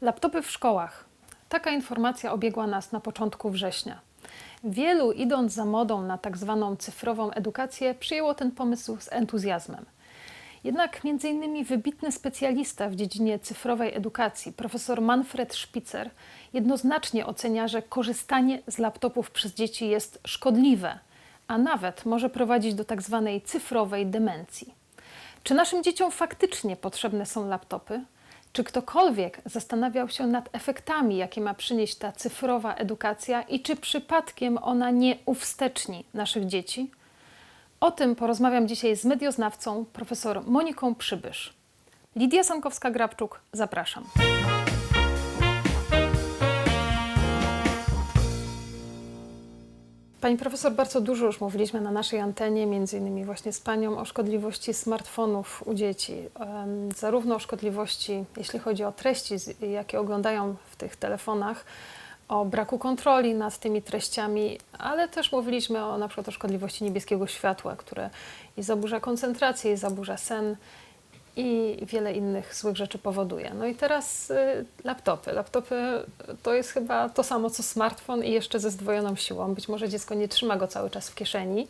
Laptopy w szkołach. Taka informacja obiegła nas na początku września. Wielu, idąc za modą na tak zwaną cyfrową edukację, przyjęło ten pomysł z entuzjazmem. Jednak m.in. wybitny specjalista w dziedzinie cyfrowej edukacji, profesor Manfred Spitzer, jednoznacznie ocenia, że korzystanie z laptopów przez dzieci jest szkodliwe, a nawet może prowadzić do tak zwanej cyfrowej demencji. Czy naszym dzieciom faktycznie potrzebne są laptopy? Czy ktokolwiek zastanawiał się nad efektami, jakie ma przynieść ta cyfrowa edukacja i czy przypadkiem ona nie uwsteczni naszych dzieci? O tym porozmawiam dzisiaj z medioznawcą profesor Moniką Przybysz. Lidia Sankowska-Grabczuk, zapraszam. Pani profesor, bardzo dużo już mówiliśmy na naszej antenie, między innymi właśnie z Panią, o szkodliwości smartfonów u dzieci. Zarówno o szkodliwości, jeśli chodzi o treści, jakie oglądają w tych telefonach, o braku kontroli nad tymi treściami, ale też mówiliśmy o na przykład o szkodliwości niebieskiego światła, które i zaburza koncentrację, i zaburza sen i wiele innych złych rzeczy powoduje. No i teraz y, laptopy. Laptopy to jest chyba to samo co smartfon i jeszcze ze zdwojoną siłą. Być może dziecko nie trzyma go cały czas w kieszeni,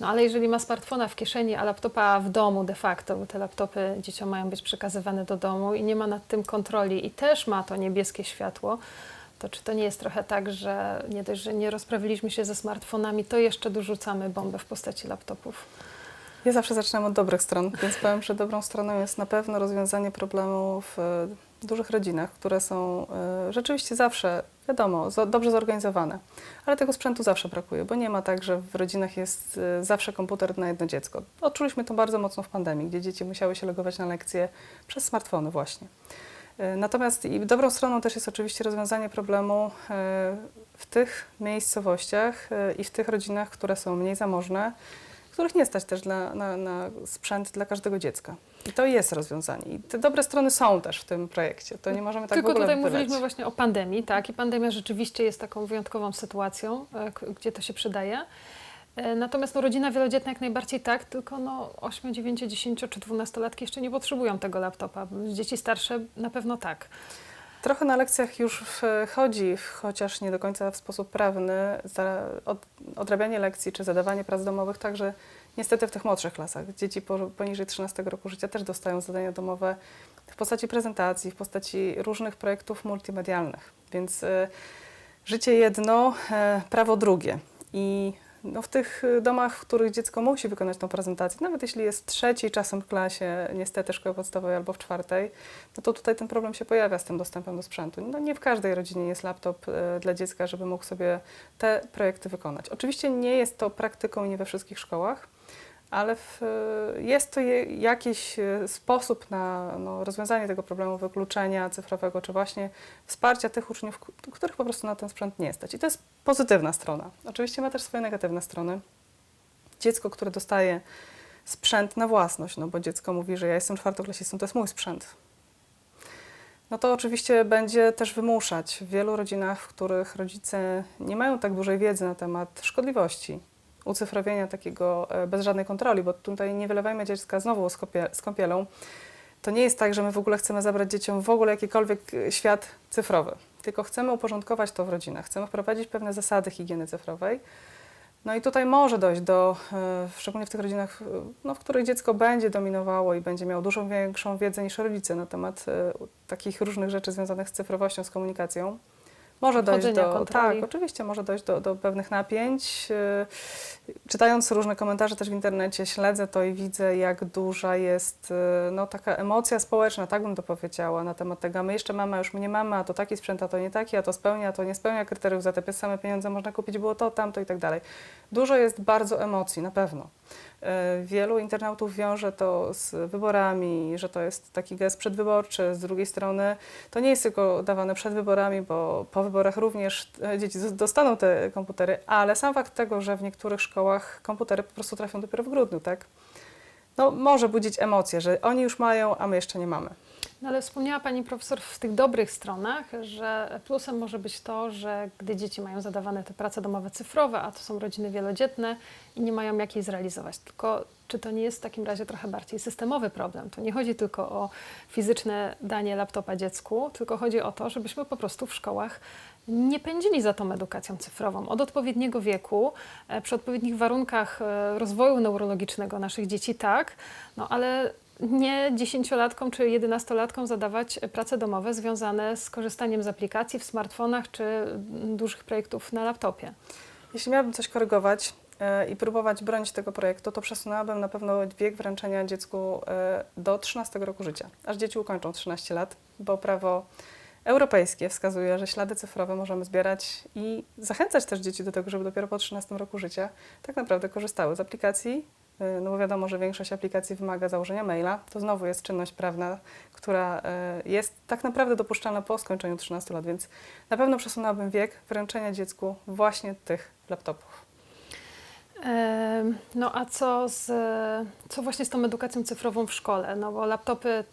no ale jeżeli ma smartfona w kieszeni, a laptopa w domu de facto, bo te laptopy dzieciom mają być przekazywane do domu i nie ma nad tym kontroli i też ma to niebieskie światło, to czy to nie jest trochę tak, że nie dość, że nie rozprawiliśmy się ze smartfonami, to jeszcze dorzucamy bombę w postaci laptopów? Ja zawsze zaczynam od dobrych stron, więc powiem, że dobrą stroną jest na pewno rozwiązanie problemu w e, dużych rodzinach, które są e, rzeczywiście zawsze, wiadomo, dobrze zorganizowane. Ale tego sprzętu zawsze brakuje, bo nie ma tak, że w rodzinach jest e, zawsze komputer na jedno dziecko. Odczuliśmy to bardzo mocno w pandemii, gdzie dzieci musiały się logować na lekcje przez smartfony właśnie. Natomiast i dobrą stroną też jest oczywiście rozwiązanie problemu w tych miejscowościach i w tych rodzinach, które są mniej zamożne, których nie stać też dla, na, na sprzęt dla każdego dziecka. I to jest rozwiązanie. I te dobre strony są też w tym projekcie. To nie możemy tak Tylko w ogóle tutaj wyleć. mówiliśmy właśnie o pandemii, tak? I pandemia rzeczywiście jest taką wyjątkową sytuacją, e, gdzie to się przydaje. E, Natomiast no, rodzina wielodzietna jak najbardziej tak, tylko no 8, 9, 10 czy 12-latki jeszcze nie potrzebują tego laptopa. Dzieci starsze na pewno tak. Trochę na lekcjach już wchodzi, chociaż nie do końca w sposób prawny, za od, odrabianie lekcji czy zadawanie prac domowych, także niestety w tych młodszych klasach. Dzieci po, poniżej 13 roku życia też dostają zadania domowe w postaci prezentacji, w postaci różnych projektów multimedialnych. Więc y, życie jedno, e, prawo drugie. I no, w tych y, domach, w których dziecko musi wykonać tą prezentację, nawet jeśli jest trzeciej czasem w klasie, niestety szkoły podstawowej albo w czwartej, no to tutaj ten problem się pojawia z tym dostępem do sprzętu. No nie w każdej rodzinie jest laptop e, dla dziecka, żeby mógł sobie te projekty wykonać. Oczywiście nie jest to praktyką nie we wszystkich szkołach, ale w, jest to je, jakiś e, sposób na no, rozwiązanie tego problemu wykluczenia cyfrowego, czy właśnie wsparcia tych uczniów, których po prostu na ten sprzęt nie stać. I to jest pozytywna strona. Oczywiście ma też swoje negatywne strony. Dziecko, które dostaje sprzęt na własność, no bo dziecko mówi, że ja jestem czwartoklasistą, to jest mój sprzęt. No to oczywiście będzie też wymuszać w wielu rodzinach, w których rodzice nie mają tak dużej wiedzy na temat szkodliwości ucyfrowienia takiego e, bez żadnej kontroli, bo tutaj nie wylewajmy dziecka znowu z z kąpielą. To nie jest tak, że my w ogóle chcemy zabrać dzieciom w ogóle jakikolwiek e, świat cyfrowy, tylko chcemy uporządkować to w rodzinach, chcemy wprowadzić pewne zasady higieny cyfrowej. No i tutaj może dojść do, e, szczególnie w tych rodzinach, no, w których dziecko będzie dominowało i będzie miało dużą większą wiedzę niż rodzice na temat takich różnych rzeczy związanych z cyfrowością, z komunikacją. Może dojść do, kontroli. tak, oczywiście może dojść do, do pewnych napięć. E, Czytając różne komentarze też w internecie, śledzę to i widzę, jak duża jest e, no, taka emocja społeczna, tak bym to powiedziała, na temat tego, a my jeszcze mamy, a już my nie mamy, a to taki sprzęt, a to nie taki, a to spełnia, a to nie spełnia kryteriów, za te same pieniądze można kupić było to, tamto i tak dalej. Dużo jest bardzo emocji, na pewno. E, Wielu internautów wiąże to z wyborami, że to jest taki gest przedwyborczy. Z drugiej strony to nie jest tylko dawane przed wyborami, bo po wyborach również e, dzieci dostaną te komputery, ale sam fakt tego, że w niektórych szkołach komputery po prostu trafią dopiero w grudniu, tak? No, może budzić emocje, że oni już mają, a my jeszcze nie mamy. No ale wspomniała Pani Profesor w tych dobrych stronach, że plusem może być to, że gdy dzieci mają zadawane te prace domowe cyfrowe, a to są rodziny wielodzietne i nie mają jak jej zrealizować. Tylko czy to nie jest w takim razie trochę bardziej systemowy problem? To nie chodzi tylko o fizyczne danie laptopa dziecku, tylko chodzi o to, żebyśmy po prostu w szkołach nie pędzili za tą edukacją cyfrową. Od odpowiedniego wieku, e, przy odpowiednich warunkach e, rozwoju neurologicznego naszych dzieci tak, no ale nie dziesięciolatkom czy jedenastolatkom zadawać prace domowe związane z korzystaniem z aplikacji w smartfonach czy dużych projektów na laptopie. Jeśli miałabym coś korygować e, i próbować bronić tego projektu, to przesunęłabym na pewno wiek wręczenia dziecku e, do 13 roku życia, aż dzieci ukończą 13 lat, bo prawo europejskie wskazuje, że ślady cyfrowe możemy zbierać i zachęcać też dzieci do tego, żeby dopiero po 13 roku życia tak naprawdę korzystały z aplikacji. E, No bo wiadomo, że większość aplikacji wymaga założenia maila. To znowu jest czynność prawna, która e, jest tak naprawdę dopuszczalna po skończeniu 13 lat, więc na pewno przesunęłabym wiek wręczenia dziecku właśnie tych laptopów. No a co, z, co właśnie z tą edukacją cyfrową w szkole? No bo laptopy,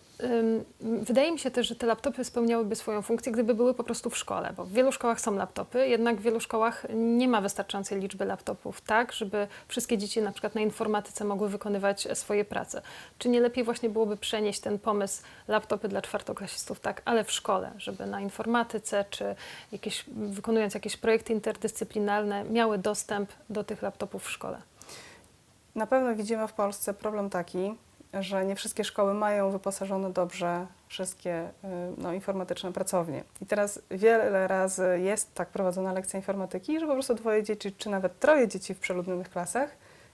wydaje mi się też, że te laptopy spełniałyby swoją funkcję, gdyby były po prostu w szkole, bo w wielu szkołach są laptopy, jednak w wielu szkołach nie ma wystarczającej liczby laptopów, tak, żeby wszystkie dzieci na przykład na informatyce mogły wykonywać swoje prace. Czy nie lepiej właśnie byłoby przenieść ten pomysł laptopy dla czwartoklasistów, tak, ale w szkole, żeby na informatyce czy jakieś, wykonując jakieś projekty interdyscyplinarne miały dostęp do tych laptopów w szkole? Na pewno widzimy w Polsce problem taki, że nie wszystkie szkoły mają wyposażone dobrze wszystkie y, no, informatyczne pracownie. I teraz wiele razy jest tak prowadzona lekcja informatyki, że po prostu dwoje dzieci, czy nawet troje dzieci w przeludnionych klasach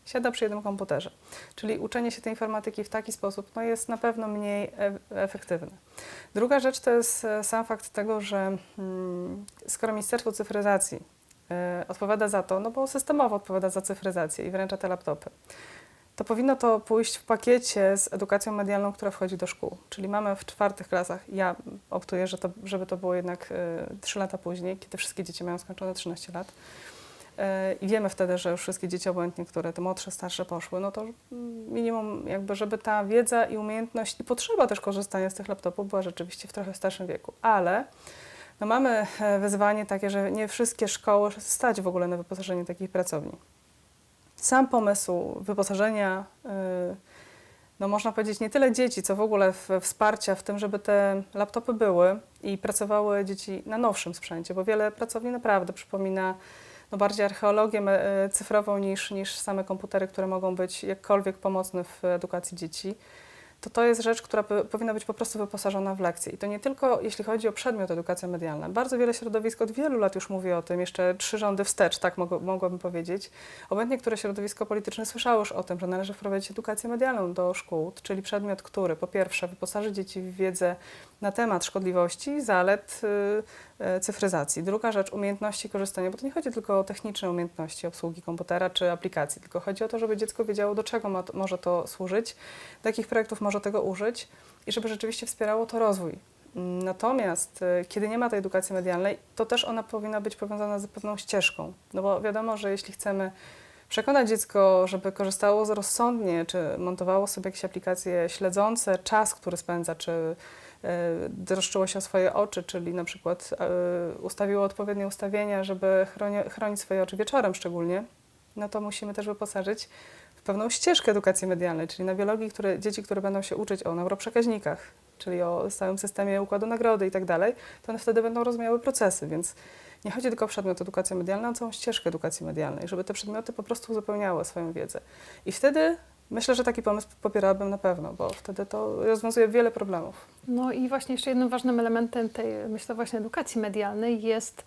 siada przy jednym komputerze. Czyli uczenie się tej informatyki w taki sposób no, jest na pewno mniej e- efektywne. Druga rzecz to jest e, sam fakt tego, że mm, skoro Ministerstwo Cyfryzacji e, odpowiada za to, no bo systemowo odpowiada za cyfryzację i wręcza te laptopy, to powinno to pójść w pakiecie z edukacją medialną, która wchodzi do szkół. Czyli mamy w czwartych klasach, ja optuję, że to, żeby to było jednak y, 3 lata później, kiedy wszystkie dzieci mają skończone 13 lat. Y, I wiemy wtedy, że już wszystkie dzieci obojętnie, które te młodsze, starsze poszły, no to mm, minimum jakby, żeby ta wiedza i umiejętność i potrzeba też korzystania z tych laptopów była rzeczywiście w trochę starszym wieku. Ale no mamy e, wyzwanie takie, że nie wszystkie szkoły stać w ogóle na wyposażenie takich pracowni sam pomysł wyposażenia, y, no można powiedzieć, nie tyle dzieci, co w ogóle wsparcia w tym, żeby te laptopy były i pracowały dzieci na nowszym sprzęcie, bo wiele pracowni naprawdę przypomina no bardziej archeologię y, cyfrową niż, niż same komputery, które mogą być jakkolwiek pomocne w edukacji dzieci. To to jest rzecz, która po- powinna być po prostu wyposażona w lekcje. I to nie tylko jeśli chodzi o przedmiot edukacja medialna. Bardzo wiele środowisk od wielu lat już mówi o tym, jeszcze trzy rządy wstecz, tak mogłabym powiedzieć. Obecnie które środowisko polityczne słyszało już o tym, że należy wprowadzić edukację medialną do szkół, czyli przedmiot, który po pierwsze wyposaży dzieci w wiedzę na temat szkodliwości, zalet y, y, cyfryzacji. Druga rzecz, umiejętności korzystania, bo to nie chodzi tylko o techniczne umiejętności obsługi komputera czy aplikacji, tylko chodzi o to, żeby dziecko wiedziało, do czego ma, może to służyć, do jakich projektów może tego użyć i żeby rzeczywiście wspierało to rozwój. Natomiast y, kiedy nie ma tej edukacji medialnej, to też ona powinna być powiązana z pewną ścieżką. No bo wiadomo, że jeśli chcemy przekonać dziecko, żeby korzystało rozsądnie, czy montowało sobie jakieś aplikacje śledzące czas, który spędza, czy y, troszczyło się o swoje oczy, czyli na przykład y, ustawiło odpowiednie ustawienia, żeby chroni- chronić swoje oczy wieczorem szczególnie, no to musimy też wyposażyć pewną ścieżkę edukacji medialnej, czyli na biologii, które, dzieci, które będą się uczyć o neuroprzekaźnikach, czyli o całym systemie układu nagrody i tak dalej, to one wtedy będą rozumiały procesy, więc nie chodzi tylko o przedmiot edukacji medialnej, ale o całą ścieżkę edukacji medialnej, żeby te przedmioty po prostu uzupełniały swoją wiedzę. I wtedy myślę, że taki pomysł popierałabym na pewno, bo wtedy to rozwiązuje wiele problemów. No i właśnie jeszcze jednym ważnym elementem tej, myślę, właśnie edukacji medialnej jest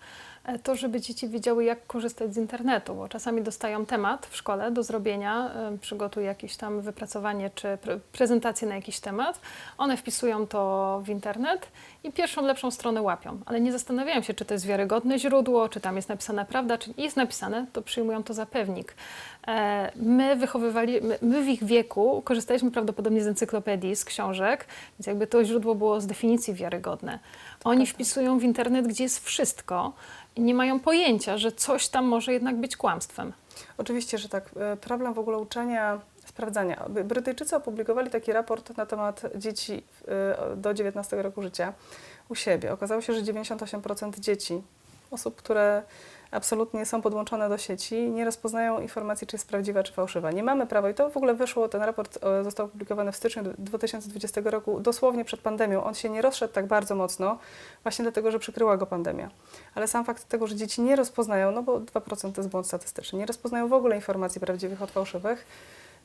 to, żeby dzieci wiedziały, jak korzystać z internetu, bo czasami dostają temat w szkole do zrobienia, przygotuj jakieś tam wypracowanie czy pre- prezentację na jakiś temat, one wpisują to w internet i pierwszą lepszą stronę łapią, ale nie zastanawiają się, czy to jest wiarygodne źródło, czy tam jest napisana prawda, czy jest napisane, to przyjmują to za pewnik. E, My wychowywali, my w ich wieku korzystaliśmy prawdopodobnie z encyklopedii, z książek, więc jakby to źródło było z definicji wiarygodne. Oni wpisują w internet, gdzie jest wszystko i nie mają pojęcia, że coś tam może jednak być kłamstwem. Oczywiście, że tak. E, Problem w ogóle uczenia sprawdzania. Brytyjczycy opublikowali taki raport na temat dzieci y, do 19 roku życia u siebie. Okazało się, że 98% dzieci, osób, które absolutnie są podłączone do sieci, nie rozpoznają informacji, czy jest prawdziwa, czy fałszywa. Nie mamy prawa i to w ogóle wyszło, ten raport e, został opublikowany w styczniu 2020 roku, dosłownie przed pandemią. On się nie rozszedł tak bardzo mocno, właśnie dlatego, że przykryła go pandemia. Ale sam fakt tego, że dzieci nie rozpoznają, no bo 2% to jest błąd statystyczny, nie rozpoznają w ogóle informacji prawdziwych od fałszywych,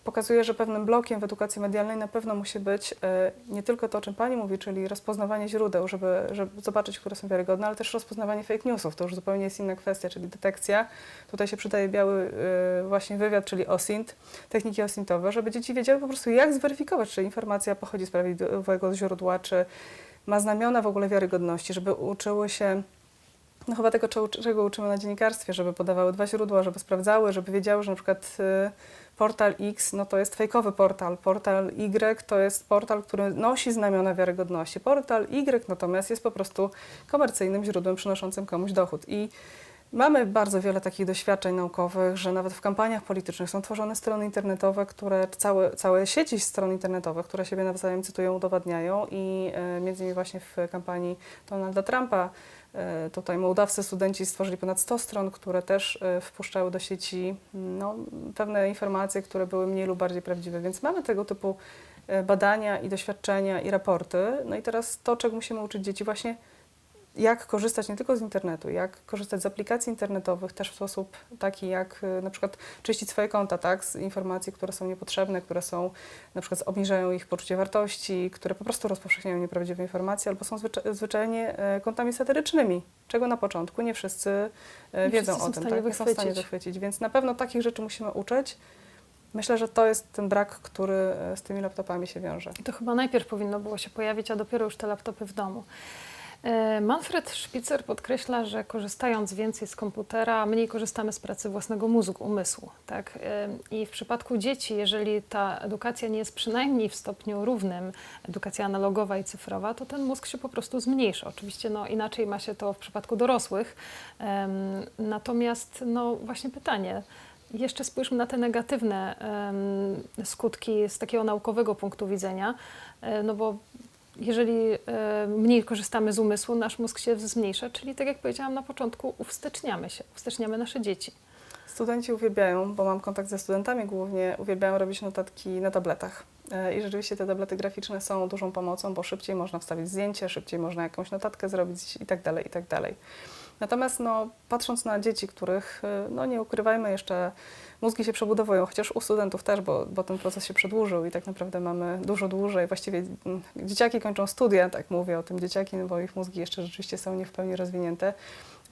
pokazuje, że pewnym blokiem w edukacji medialnej na pewno musi być e, nie tylko to, o czym Pani mówi, czyli rozpoznawanie źródeł, żeby, żeby zobaczyć, które są wiarygodne, ale też rozpoznawanie fake newsów. To już zupełnie jest inna kwestia, czyli detekcja. Tutaj się przydaje biały e, właśnie wywiad, czyli OSINT, techniki osintowe, żeby dzieci wiedziały po prostu, jak zweryfikować, czy informacja pochodzi z prawidłowego źródła, czy ma znamiona w ogóle wiarygodności, żeby uczyły się no chyba tego, czego- uczymy na dziennikarstwie, żeby podawały dwa źródła, żeby sprawdzały, żeby wiedziały, że na przykład y, portal X no to jest fejkowy portal, portal Y to jest portal, który nosi znamiona wiarygodności. Portal Y natomiast jest po prostu komercyjnym źródłem przynoszącym komuś dochód. I Mamy bardzo wiele takich doświadczeń naukowych, że nawet w kampaniach politycznych są tworzone strony internetowe, które całe, całe sieci stron internetowych, które siebie nawzajem cytują, udowadniają i e, między innymi właśnie w kampanii Donalda Trumpa tutaj mołdawscy studenci stworzyli ponad 100 stron, które też e, wpuszczały do sieci no, pewne informacje, które były mniej lub bardziej prawdziwe, więc mamy tego typu e, badania i doświadczenia i raporty. No i teraz to, czego musimy uczyć dzieci właśnie jak korzystać nie tylko z internetu, jak korzystać z aplikacji internetowych też w sposób taki, jak y, na przykład czyścić swoje konta, tak, z informacji, które są niepotrzebne, które są na przykład obniżają ich poczucie wartości, które po prostu rozpowszechniają nieprawdziwe informacje, albo są zwycza- zwyczajnie e, kontami satyrycznymi, czego na początku nie wszyscy e, Nie wiedzą wszyscy o tym, tak, nie są w stanie wychwycić. więc na pewno takich rzeczy musimy uczyć. Myślę, że to jest ten brak, który e, z tymi laptopami się wiąże. I to chyba najpierw powinno było się pojawić, a dopiero już te laptopy w domu. E, Manfred Spitzer podkreśla, że korzystając więcej z komputera, mniej korzystamy z pracy własnego mózgu, umysłu. Tak? E, I w przypadku dzieci, jeżeli ta edukacja nie jest przynajmniej w stopniu równym, edukacja analogowa i cyfrowa, to ten mózg się po prostu zmniejsza. Oczywiście no, inaczej ma się to w przypadku dorosłych. Em, Natomiast no, właśnie pytanie, jeszcze spójrzmy na te negatywne skutki z takiego naukowego punktu widzenia, e, no bo jeżeli e, mniej korzystamy z umysłu, nasz mózg się zmniejsza, czyli tak jak powiedziałam na początku, uwsteczniamy się, uwsteczniamy nasze dzieci. Studenci uwielbiają, bo mam kontakt ze studentami głównie, uwielbiają robić notatki na tabletach. E, I rzeczywiście te tablety graficzne są dużą pomocą, bo szybciej można wstawić zdjęcie, szybciej można jakąś notatkę zrobić i tak dalej, i tak dalej. Natomiast no, patrząc na dzieci, których, e, no nie ukrywajmy jeszcze, mózgi się przebudowują, chociaż u studentów też, bo, bo ten proces się przedłużył i tak naprawdę mamy dużo dłużej. Właściwie mm, dzieciaki kończą studia, tak mówię o tym dzieciaki, no bo ich mózgi jeszcze rzeczywiście są nie w pełni rozwinięte.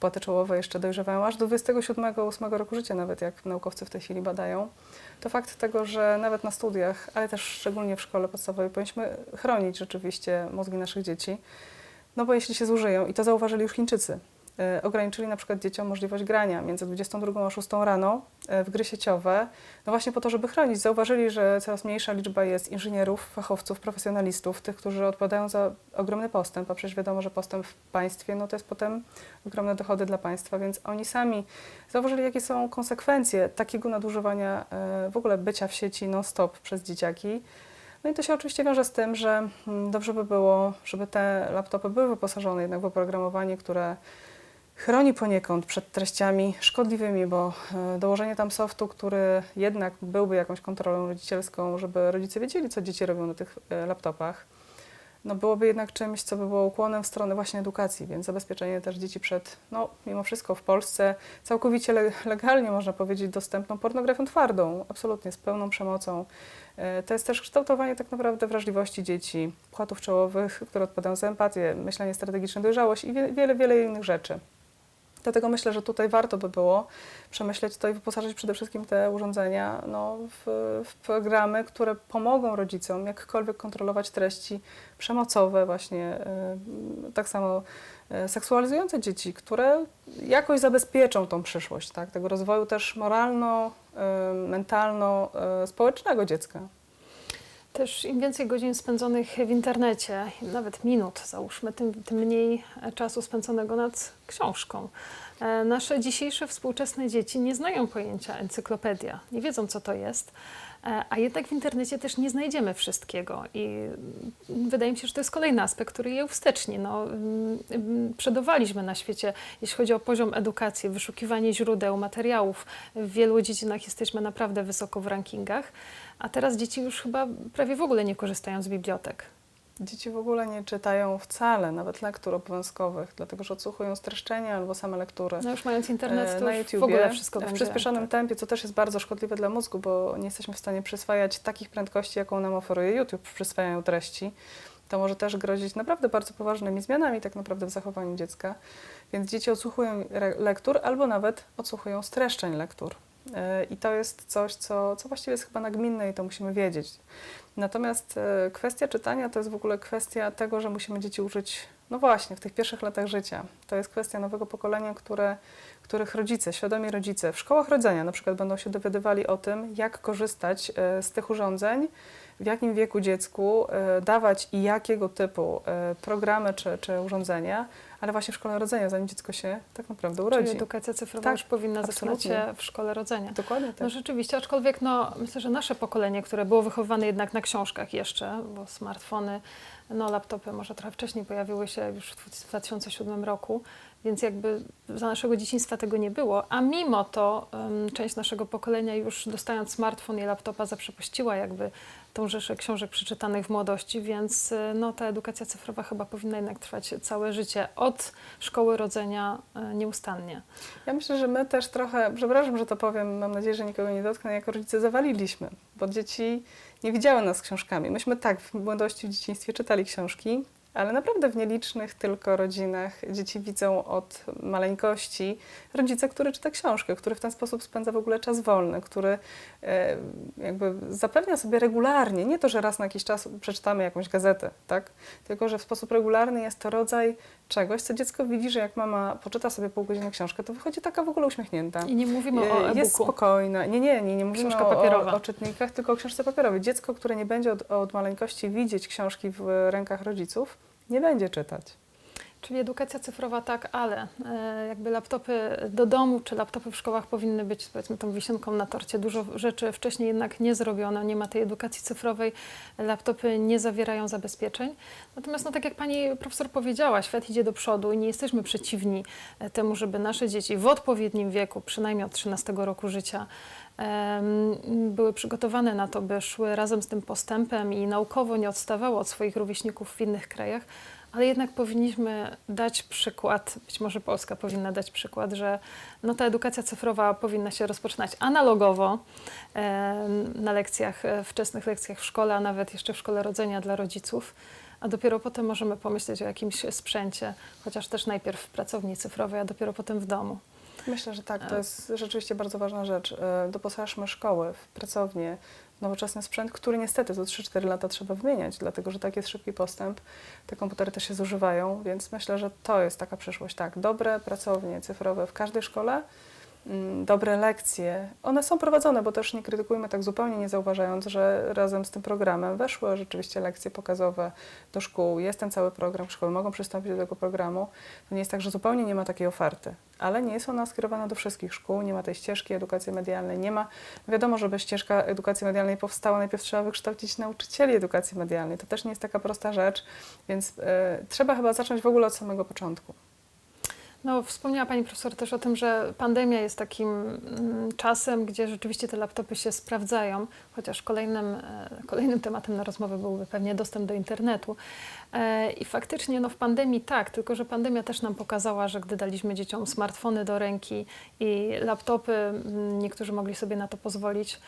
Płaty czołowe jeszcze dojrzewają aż do 27-8 roku życia, nawet jak naukowcy w tej chwili badają. To fakt tego, że nawet na studiach, ale też szczególnie w szkole podstawowej powinniśmy chronić rzeczywiście mózgi naszych dzieci. No bo jeśli się zużyją, i to zauważyli już Chińczycy, ograniczyli na przykład dzieciom możliwość grania między 22 a 6 rano e, w gry sieciowe, no właśnie po to, żeby chronić. Zauważyli, że coraz mniejsza liczba jest inżynierów, fachowców, profesjonalistów, tych, którzy odpowiadają za ogromny postęp, a przecież wiadomo, że postęp w państwie, no to jest potem ogromne dochody dla państwa, więc oni sami zauważyli, jakie są konsekwencje takiego nadużywania e, w ogóle bycia w sieci non-stop przez dzieciaki. No i to się oczywiście wiąże z tym, że mm, dobrze by było, żeby te laptopy były wyposażone jednak w oprogramowanie, które chroni poniekąd przed treściami szkodliwymi, bo e, dołożenie tam softu, który jednak byłby jakąś kontrolą rodzicielską, żeby rodzice wiedzieli, co dzieci robią na tych e, laptopach, no byłoby jednak czymś, co by było ukłonem w stronę właśnie edukacji, więc zabezpieczenie też dzieci przed, no mimo wszystko w Polsce całkowicie le- legalnie można powiedzieć dostępną pornografią twardą, absolutnie z pełną przemocą. E, To jest też kształtowanie tak naprawdę wrażliwości dzieci, płatów czołowych, które odpowiadają za empatię, myślenie strategiczne, dojrzałość i wie- wiele, wiele innych rzeczy. Dlatego myślę, że tutaj warto by było przemyśleć to i wyposażyć przede wszystkim te urządzenia no, w, w programy, które pomogą rodzicom jakkolwiek kontrolować treści przemocowe, właśnie y, tak samo y, seksualizujące dzieci, które jakoś zabezpieczą tą przyszłość, tak, tego rozwoju też moralno, y, y, dziecka. Też im więcej godzin spędzonych w internecie, nawet minut załóżmy, tym, tym mniej czasu spędzonego nad książką. E, Nasze dzisiejsze współczesne dzieci nie znają pojęcia encyklopedia, nie wiedzą co to jest. E, A jednak w internecie też nie znajdziemy wszystkiego i mm, wydaje mi się, że to jest kolejny aspekt, który je wsteczni. No, mm, mm, przodowaliśmy na świecie, jeśli chodzi o poziom edukacji, wyszukiwanie źródeł, materiałów. W wielu dziedzinach jesteśmy naprawdę wysoko w rankingach, a teraz dzieci już chyba prawie w ogóle nie korzystają z bibliotek. Dzieci w ogóle nie czytają wcale, nawet lektur obowiązkowych, dlatego że odsłuchują streszczenia albo same lektury. No już mając internet, E, to na już YouTubie w ogóle wszystko w przyspieszonym tak. tempie, co też jest bardzo szkodliwe dla mózgu, bo nie jesteśmy w stanie przyswajać takich prędkości, jaką nam oferuje YouTube w przyswajaniu treści. To może też grozić naprawdę bardzo poważnymi zmianami tak naprawdę w zachowaniu dziecka. Więc dzieci odsłuchują lektur albo nawet odsłuchują streszczeń lektur. E, I to jest coś, co, co właściwie jest chyba nagminne i to musimy wiedzieć. Natomiast e, kwestia czytania to jest w ogóle kwestia tego, że musimy dzieci uczyć, no właśnie, w tych pierwszych latach życia. To jest kwestia nowego pokolenia, które, których rodzice, świadomi rodzice w szkołach rodzenia na przykład będą się dowiadywali o tym, jak korzystać e, z tych urządzeń, w jakim wieku dziecku e, dawać i jakiego typu e, programy czy, czy urządzenia, ale właśnie w szkole rodzenia, zanim dziecko się tak naprawdę urodzi. Czyli edukacja cyfrowa Tak, już powinna zaczynać absolutnie. się w szkole rodzenia. Dokładnie tak. No rzeczywiście, aczkolwiek no, myślę, że nasze pokolenie, które było wychowane jednak na książkach jeszcze, bo smartfony, no laptopy może trochę wcześniej pojawiły się już w 2007 roku, więc jakby za naszego dzieciństwa tego nie było, a mimo to em, część naszego pokolenia już dostając smartfon i laptopa zaprzepuściła jakby tą rzeszę książek przeczytanych w młodości, więc y, no, ta edukacja cyfrowa chyba powinna jednak trwać całe życie od szkoły rodzenia y, nieustannie. Ja myślę, że my też trochę, przepraszam, że to powiem, mam nadzieję, że nikogo nie dotknę, jako rodzice zawaliliśmy, bo dzieci nie widziały nas książkami. Myśmy tak w młodości, w dzieciństwie czytali książki, ale naprawdę w nielicznych tylko rodzinach dzieci widzą od maleńkości rodzica, który czyta książkę, który w ten sposób spędza w ogóle czas wolny, który e, jakby zapewnia sobie regularnie, nie to, że raz na jakiś czas przeczytamy jakąś gazetę, tak? tylko że w sposób regularny jest to rodzaj czegoś, co dziecko widzi, że jak mama poczyta sobie pół godziny książkę, to wychodzi taka w ogóle uśmiechnięta. I nie mówimy o E, Jest e-booku. spokojna. Nie, nie, nie, nie mówimy Książka o, papierowa. o, o czytnikach, tylko o książce papierowej. Dziecko, które nie będzie od, od maleńkości widzieć książki w rękach rodziców, nie będzie czytać. Czyli edukacja cyfrowa tak, ale e, jakby laptopy do domu czy laptopy w szkołach powinny być powiedzmy tą wisienką na torcie. Dużo rzeczy wcześniej jednak nie zrobiono, nie ma tej edukacji cyfrowej, laptopy nie zawierają zabezpieczeń. Natomiast no tak jak pani profesor powiedziała, świat idzie do przodu i nie jesteśmy przeciwni e, temu, żeby nasze dzieci w odpowiednim wieku, przynajmniej od 13 roku życia, były przygotowane na to, by szły razem z tym postępem i naukowo nie odstawały od swoich rówieśników w innych krajach, ale jednak powinniśmy dać przykład, być może Polska powinna dać przykład, że no, ta edukacja cyfrowa powinna się rozpoczynać analogowo na lekcjach, e, wczesnych lekcjach w szkole, a nawet jeszcze w szkole rodzenia dla rodziców. A dopiero potem możemy pomyśleć o jakimś sprzęcie, chociaż też najpierw w pracowni cyfrowej, a dopiero potem w domu. Myślę, że tak. To jest rzeczywiście bardzo ważna rzecz. E, Doposażmy szkoły w pracownię, w nowoczesny sprzęt, który niestety co 3-4 lata trzeba wymieniać, dlatego że tak jest szybki postęp. Te komputery też się zużywają, więc myślę, że to jest taka przyszłość. Tak, dobre pracownie cyfrowe w każdej szkole, dobre lekcje. One są prowadzone, bo też nie krytykujmy tak zupełnie, nie zauważając, że razem z tym programem weszły rzeczywiście lekcje pokazowe do szkół. Jest ten cały program, szkoły mogą przystąpić do tego programu. To nie jest tak, że zupełnie nie ma takiej oferty, ale nie jest ona skierowana do wszystkich szkół, nie ma tej ścieżki edukacji medialnej, nie ma. Wiadomo, żeby ścieżka edukacji medialnej powstała, najpierw trzeba wykształcić nauczycieli edukacji medialnej. To też nie jest taka prosta rzecz, więc e, trzeba chyba zacząć w ogóle od samego początku. No, wspomniała Pani Profesor też o tym, że pandemia jest takim mm, czasem, gdzie rzeczywiście te laptopy się sprawdzają, chociaż kolejnym, e, kolejnym tematem na rozmowę byłby pewnie dostęp do internetu. E, I faktycznie no, w pandemii tak, tylko że pandemia też nam pokazała, że gdy daliśmy dzieciom smartfony do ręki i laptopy, mm, niektórzy mogli sobie na to pozwolić,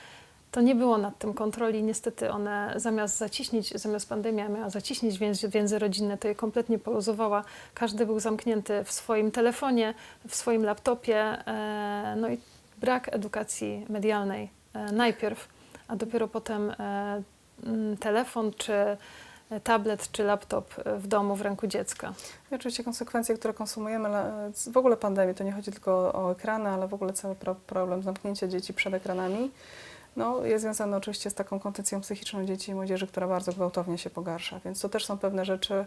to nie było nad tym kontroli. Niestety one zamiast zaciśnić, zamiast pandemia miała zaciśnić więzy, więzy rodzinne, to je kompletnie poluzowała. Każdy był zamknięty w swoim telefonie, w swoim laptopie. E, no i brak edukacji medialnej e, najpierw, a dopiero potem e, telefon czy tablet czy laptop w domu, w ręku dziecka. I oczywiście konsekwencje, które konsumujemy, w ogóle pandemii, to nie chodzi tylko o ekrany, ale w ogóle cały pro, problem zamknięcia dzieci przed ekranami, no, jest związany oczywiście z taką kondycją psychiczną dzieci i młodzieży, która bardzo gwałtownie się pogarsza. Więc to też są pewne rzeczy,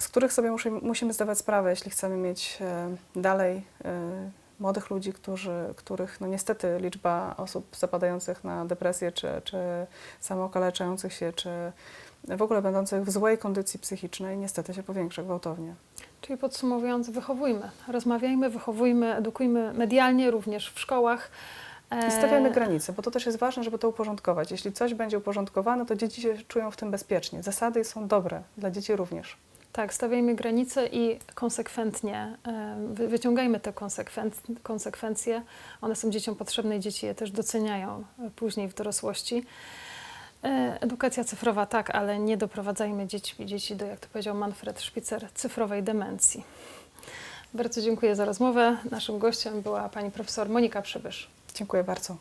z których sobie musi, musimy zdawać sprawę, jeśli chcemy mieć e, dalej e, młodych ludzi, którzy, których no niestety liczba osób zapadających na depresję, czy, czy samookaleczających się, czy w ogóle będących w złej kondycji psychicznej niestety się powiększa gwałtownie. Czyli podsumowując, wychowujmy, rozmawiajmy, wychowujmy, edukujmy medialnie, również w szkołach. I stawiamy granice, bo to też jest ważne, żeby to uporządkować. Jeśli coś będzie uporządkowane, to dzieci się czują w tym bezpiecznie. Zasady są dobre, dla dzieci również. Tak, stawiajmy granice i konsekwentnie e, wy- wyciągajmy te konsekwen- konsekwencje. One są dzieciom potrzebne i dzieci je też doceniają e, później w dorosłości. E, Edukacja cyfrowa tak, ale nie doprowadzajmy dzieci, dzieci do, jak to powiedział Manfred Szpicer, cyfrowej demencji. Bardzo dziękuję za rozmowę. Naszym gościem była pani profesor Monika Przybysz. Dziękuję bardzo.